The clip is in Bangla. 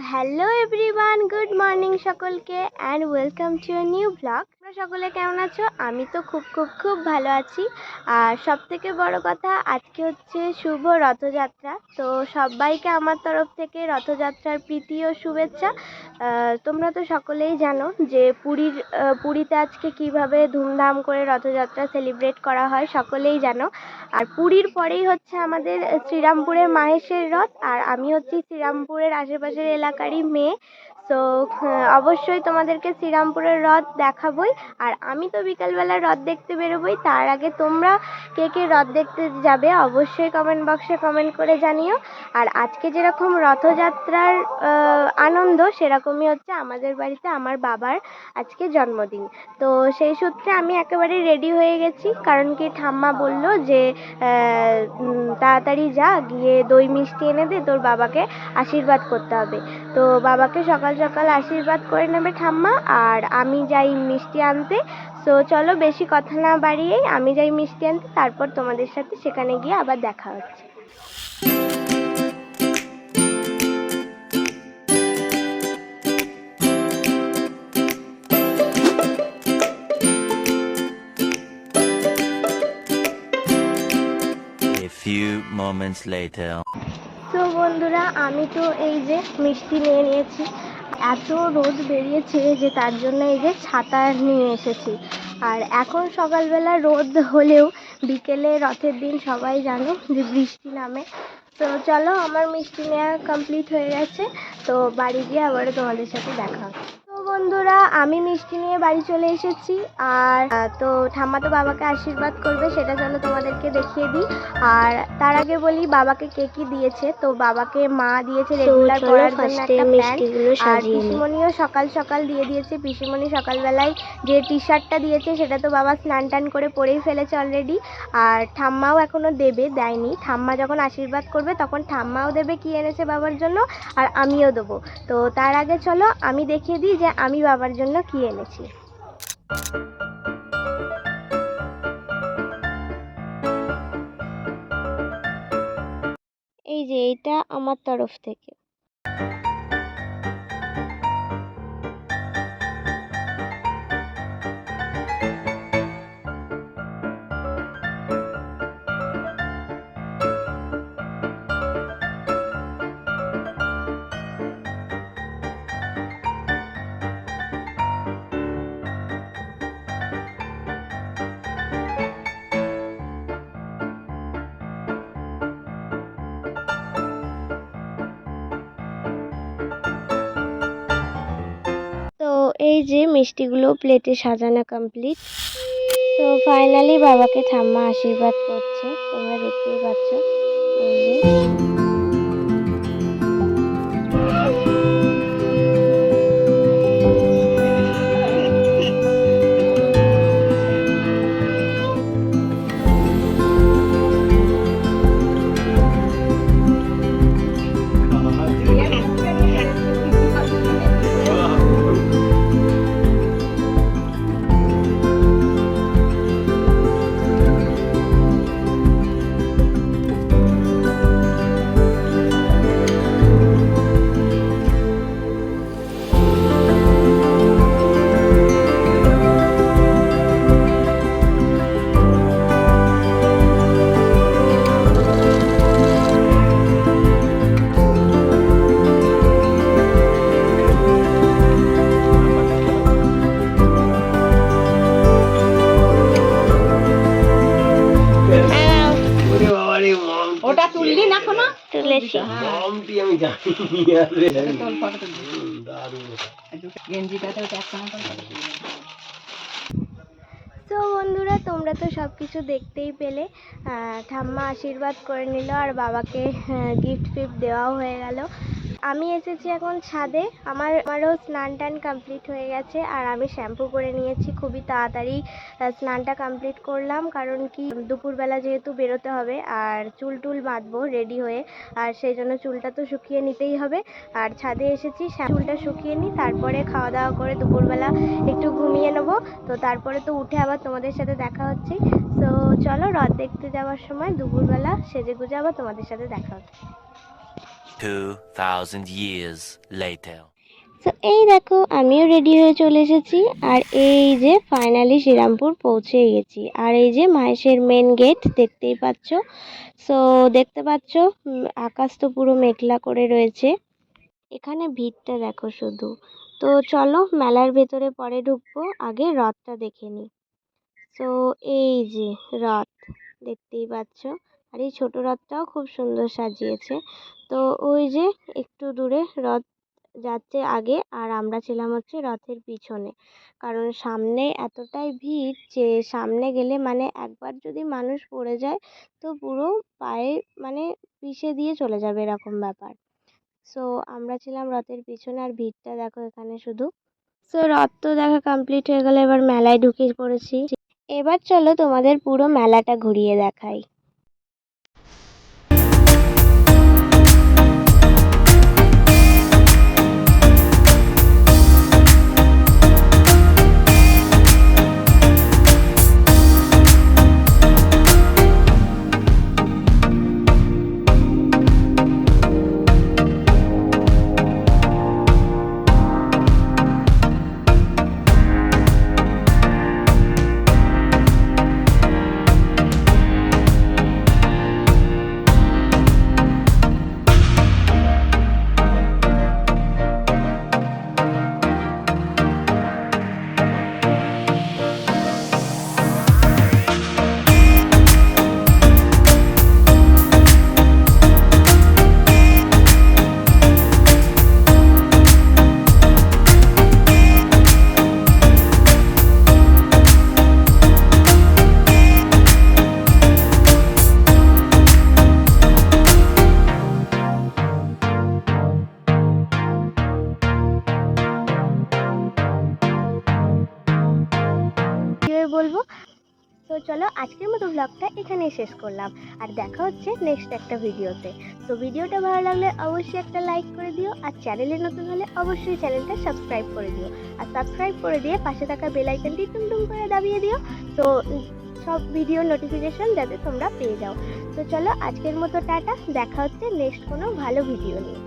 হ্যালো এভরিওয়ান, গুড মর্নিং সকলকে and welcome to a new blog তোমরা সকলে কেমন আছো? আমি তো খুব খুব খুব ভালো আছি। আর সব থেকে বড় কথা, আজকে হচ্ছে শুভ রথযাত্রা। তো সবাইকে আমার তরফ থেকে রথযাত্রার প্রীতি ও শুভেচ্ছা। তোমরা তো সকলেই জানো যে পুরীর পুরীতে আজকে কীভাবে ধুমধাম করে রথযাত্রা সেলিব্রেট করা হয়, সকলেই জানো। আর পুরীর পরেই হচ্ছে আমাদের শ্রীরামপুরের মাহেশের রথ, আর আমি হচ্ছি শ্রীরামপুরের আশেপাশের এলাকারই মেয়ে। তো অবশ্যই তোমাদেরকে শ্রীরামপুরের রথ দেখাবই। আর আমি তো বিকালবেলা রথ দেখতে বেরোবই, তার আগে তোমরা কে কে রথ দেখতে যাবে অবশ্যই কমেন্ট বক্সে কমেন্ট করে জানিও। আর আজকে যেরকম রথযাত্রার আনন্দ সেরকমই হচ্ছে আমাদের বাড়িতে আমার বাবার আজকে জন্মদিন। তো সেই সূত্রে আমি একেবারে রেডি হয়ে গেছি। কারণ কি ঠাম্মা বলল যে তাড়াতাড়ি যা, গিয়ে দই মিষ্টি এনে দে, তোর বাবাকে আশীর্বাদ করতে হবে। তো বাবাকে সকাল সকাল আশীর্বাদ করে নেবে ঠাম্মা, আর আমি যাই মিষ্টি আনতে। তো চলো বেশি কথা না বাড়িয়েই আমি যাই মিষ্টি আনতে, তারপর তোমাদের সাথে সেখানে গিয়ে আবার দেখা হচ্ছে। Moments later. তো বন্ধুরা, আমি তো এই যে মিষ্টি নিয়ে নিয়েছি। এত রোদ বেরিয়েছে যে তার জন্য এই যে ছাতা নিয়ে এসেছি। আর এখন সকালবেলা রোদ হলেও বিকেলে রথের দিন সবাই জানো যে বৃষ্টি নামে। তো চলো, আমার মিষ্টি নেওয়া কমপ্লিট হয়ে গেছে। তো বাড়ি গিয়ে আবারও তোমাদের সাথে দেখা বন্ধুরা আমি মিষ্টি নিয়ে বাড়ি চলে এসেছি আর তো ঠাম্মা তো বাবাকে আশীর্বাদ করবে সেটা চলো তোমাদেরকে দেখিয়ে দিই। আর তার আগে বলি বাবাকে কে কি দিয়েছে? তো বাবাকে মা দিয়েছে রেগুলার পরার জন্য একটা প্যান্ট আর পিসিমণিও সকাল সকাল দিয়ে দিয়েছে। পিসিমণি সকালবেলায় যে টি শার্টটা দিয়েছে সেটা তো বাবা স্নান টান করে পরেই ফেলেছে অলরেডি আর ঠাম্মাও এখনও দেবে দেয়নি। ঠাম্মা যখন আশীর্বাদ করবে তখন ঠাম্মাও দেবে কি এনেছে বাবার জন্য আর আমিও দেবো। তো তার আগে চলো আমি দেখিয়ে দিই যে আমি বাবার জন্য কি এনেছি। এই যে এটা আমার তরফ থেকে। এই যে মিষ্টিগুলো প্লেটে সাজানো কমপ্লিট তো ফাইনালি বাবাকে ঠাম্মা আশীর্বাদ করছে। তোমরা দেখতেই পাচ্ছ। এই যে। আমি জানি একখানা করে তো বন্ধুরা তোমরা তো সব কিছু দেখতেই পেলে। আহ, ঠাম্মা আশীর্বাদ করে নিল আর বাবাকে গিফট ফিফট দেওয়াও হয়ে গেল। আমি এসেছি এখন ছাদে। আমার, আমারও স্নান টান কমপ্লিট হয়ে গেছে আর আমি শ্যাম্পু করে নিয়েছি। খুবই তাড়াতাড়ি স্নানটা কমপ্লিট করলাম। কারণ কি, দুপুরবেলা যেহেতু বেরোতে হবে আর চুল টুল বাঁধবো রেডি হয়ে, আর সেই জন্য চুলটা তো শুকিয়ে নিতেই হবে। আর ছাদে এসেছি চুলটা শুকিয়ে নিই, তারপরে খাওয়া দাওয়া করে দুপুরবেলা একটু ঘুমিয়ে নেব। তো তারপরে তো উঠে আবার তোমাদের সাথে দেখা হচ্ছে। তো চলো, রথ দেখতে যাওয়ার সময় দুপুরবেলা সেজে গুজে আবার তোমাদের সাথে দেখা হচ্ছে। 2,000 years later. তো এই দেখো আমিও রেডি হয়ে চলে এসেছি আর এই যে ফাইনালি শ্রীরামপুর পৌঁছে গেছি। আর এই যে মাহেশের মেন গেট দেখতেই পাচ্ছ। সো দেখতে পাচ্ছ আকাশ তো পুরো মেঘলা করে রয়েছে। এখানে ভিড়টা দেখো শুধু। তো চলো মেলার ভেতরে পরে ঢুকবো আগে রথটা দেখে নিই তো এই যে রথ দেখতেই পাচ্ছ। আর এই ছোট রথটাও খুব সুন্দর সাজিয়েছে। তো ওই যে একটু দূরে রথ যাচ্ছে আগে আর আমরা ছিলাম হচ্ছে রথের পিছনে। কারণ সামনে এতটাই ভিড় যে সামনে গেলে মানে একবার যদি মানুষ পড়ে যায় তো পুরো পায়ে মানে পিষে দিয়ে চলে যাবে এরকম ব্যাপার। সো আমরা ছিলাম রথের পিছনে আর ভিড়টা দেখো এখানে শুধু। সো রথ তো দেখা কমপ্লিট হয়ে গেলে এবার মেলায় ঢুকে পড়েছি। এবার চলো তোমাদের পুরো মেলাটা ঘুরিয়ে দেখাই। চলো আজকের মতো ব্লগটা এখানেই শেষ করলাম। আর দেখা হচ্ছে নেক্সট একটা ভিডিওতে। তো ভিডিওটা ভালো লাগলে অবশ্যই একটা লাইক করে দিও, আর চ্যানেলে নতুন হলে অবশ্যই চ্যানেলটা সাবস্ক্রাইব করে দিও। আর সাবস্ক্রাইব করে দিয়ে পাশে থাকা বেল আইকনটি টুমটুম করে দাবিয়ে দিও। তো সব ভিডিও নোটিফিকেশন যাতে তোমরা পেয়ে যাও। তো চলো আজকের মতো টাটা, দেখা হচ্ছে নেক্সট কোনো ভালো ভিডিও নিয়ে।